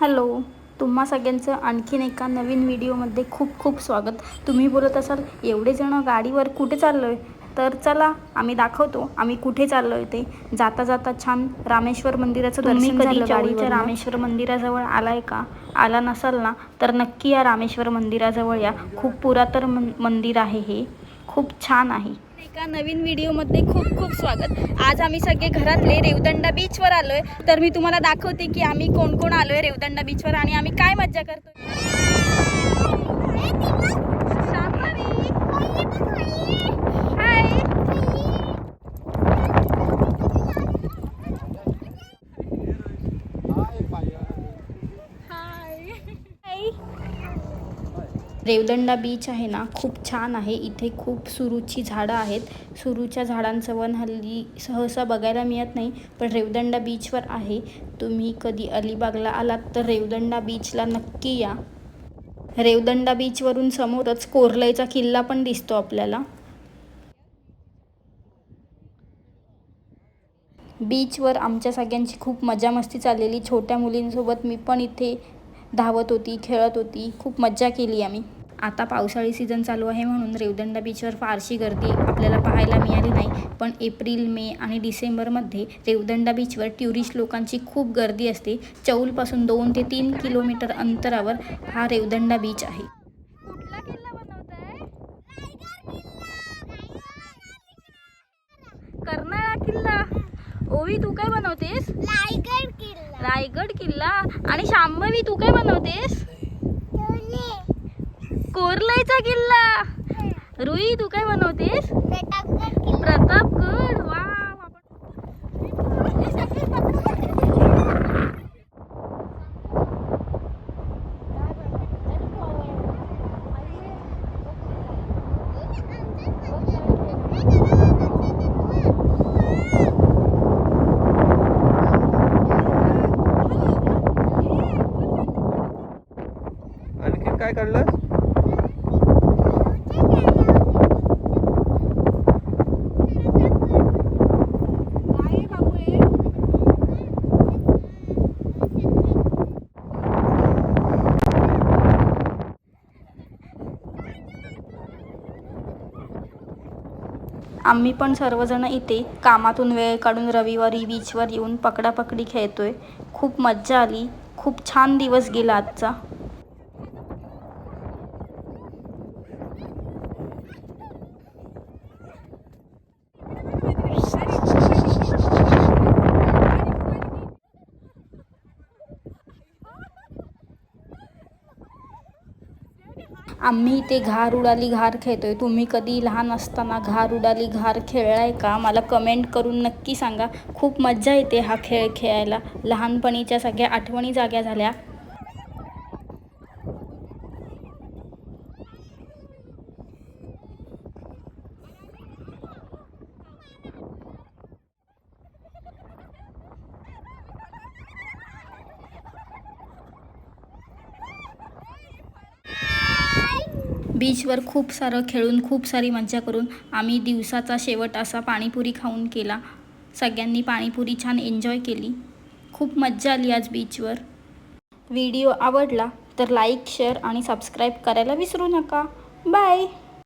Hello तुम्हा सगळ्यांचं आणखीन एका नवीन व्हिडिओमध्ये खूप खूप स्वागत. तुम्ही बोलत असाल एवढे जण गाडीवर कुठे चाललो आहे तर चला आम्ही दाखवतो आम्ही कुठे चाललो आहे ते. जाता जाता छान रामेश्वर मंदिराचं तुम्ही दर्शन झालं गाडीवरनं. रामेश्वर मंदिराजवळ आलाय का? आला नसाल ना तर नक्की या रामेश्वर मंदिराजवळ या. खूप पुरातन मंदिर आहे हे. खूप छान आहे. एका नवीन व्हिडिओमध्ये खूप खूप स्वागत. आज आम्ही सगळे घरातले रेवदंडा बीचवर आलोय. तर मी तुम्हाला दाखवते की आम्ही कोण कोण आलोय रेवदंडा बीचवर आणि आम्ही काय मज्जा करतोय. रेवदंडा बीच आहे ना खूप छान आहे. इथे खूप सुरूची झाडं आहेत. सुरूच्या झाडांचं वन हल्ली सहसा बघायला मिळत नाही पण रेवदंडा बीचवर आहे. तुम्ही कधी अलिबागला आलात तर रेवदंडा बीचला नक्की या. रेवदंडा बीचवरून समोरच कोरलईचा किल्ला पण दिसतो आपल्याला. बीचवर आमच्या सगळ्यांची खूप मजा मस्ती चाललेली. छोट्या मुलींसोबत मी पण इथे धावत होती खेळत होती. खूप मज्जा केली आम्ही. आता पावसाळी सीझन चालू आहे म्हणून रेवदंडा बीचवर फारशी गर्दी आपल्याला पाहायला मिळाली नाही. पण एप्रिल मे आणि डिसेंबरमध्ये रेवदंडा बीचवर ट्युरिस्ट लोकांची खूप गर्दी असते. चौलपासून दोन ते तीन किलोमीटर अंतरावर हा रेवदंडा बीच आहे. कर्नाळा किल्ला! ओवी तू काय बनवतेस? रायगड किल्ला. रायगड किल्ला. आणि शांभवी तू काय बनवतेस? कोरलायचा किल्ला. रुई तू काय बनवतेस? प्रतापगड. बाहेर काय काढलं आम्ही पण सर्वजण इथे कामातून वेळ काढून रविवारी बीचवर येऊन पकडापकडी खेळतोय. खूप मज्जा आली. खूप छान दिवस गेला आजचा. आम्ही इथे घार उडाली घार खेळतो आहे तुम्ही कधी लहान असताना घार उडाली घार खेळलाय का? मला कमेंट करून नक्की सांगा. खूप मज्जा येते हा खेळ खेळायला. लहानपणीच्या सगळ्या आठवणी जाग्या झाल्या. बीचवर खूप सारं खेळून खूप सारी मज्जा करून आम्ही दिवसाचा शेवट असा पाणीपुरी खाऊन केला. सगळ्यांनी पाणीपुरी छान एन्जॉय केली. खूप मज्जा आली आज बीचवर. व्हिडिओ आवडला तर लाईक शेअर आणि सबस्क्राईब करायला विसरू नका. बाय